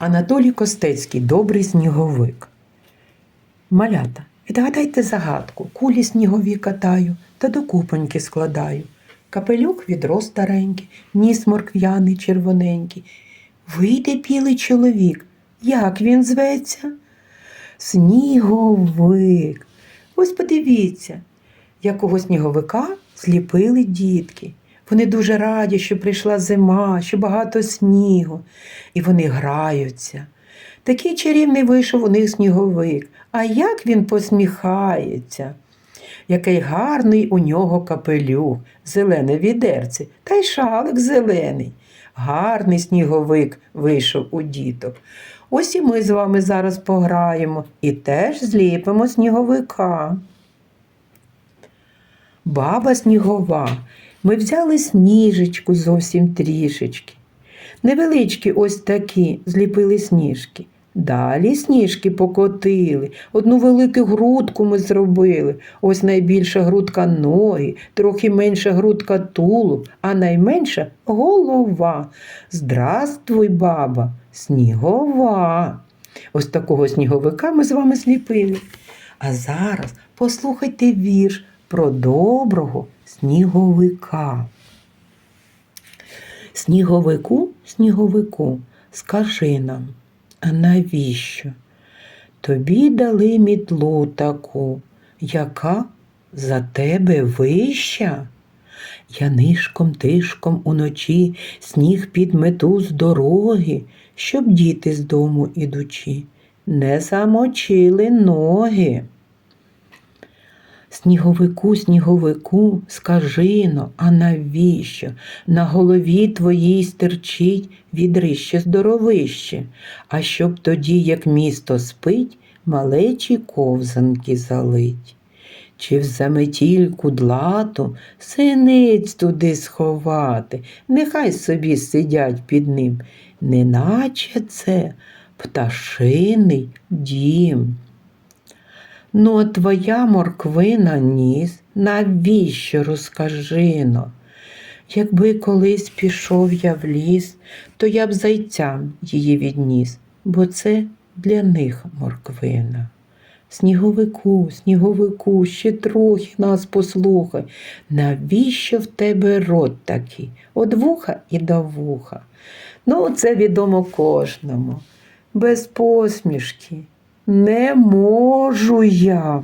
Анатолій Костецький добрий сніговик. Малята, відгадайте загадку. Кулі снігові катаю та до купоньки складаю. Капелюк відро старенький, ніс морквяний червоненький. Вийде білий чоловік. Як він зветься? Сніговик. Ось подивіться, якого сніговика зліпили дітки. Вони дуже раді, що прийшла зима, що багато снігу, і вони граються. Такий чарівний вийшов у них сніговик. А як він посміхається? Який гарний у нього капелюх, зелене відерце, та й шалик зелений. Гарний сніговик вийшов у діток. Ось і ми з вами зараз пограємо і теж зліпимо сніговика. Баба снігова. Ми взяли сніжечку зовсім трішечки. Невеличкі ось такі зліпили сніжки. Далі сніжки покотили, одну велику грудку ми зробили. Ось найбільша грудка ноги, трохи менша грудка тулуб, а найменша голова. Здравствуй, баба, снігова. Ось такого сніговика ми з вами зліпили. А зараз послухайте вірш про доброго сніговика. Сніговику, сніговику, скажи нам, а навіщо? Тобі дали мітлу таку, яка за тебе вища? Я нишком тишком уночі сніг підмету з дороги, щоб діти з дому ідучи не замочили ноги. Сніговику, сніговику, скажино, а навіщо? На голові твоїй стерчить відрище здоровище, а щоб тоді, як місто спить, малечі ковзанки залить. Чи в заметільку длату синиць туди сховати, нехай собі сидять під ним, неначе це пташиний дім. Ну, а твоя морквина ніс, навіщо розкажино? Якби колись пішов я в ліс, то я б зайцям її відніс, бо це для них морквина. Сніговику, сніговику, ще трохи нас послухай. Навіщо в тебе рот такий? Од вуха і до вуха. Ну, це відомо кожному. Без посмішки. Не можу я.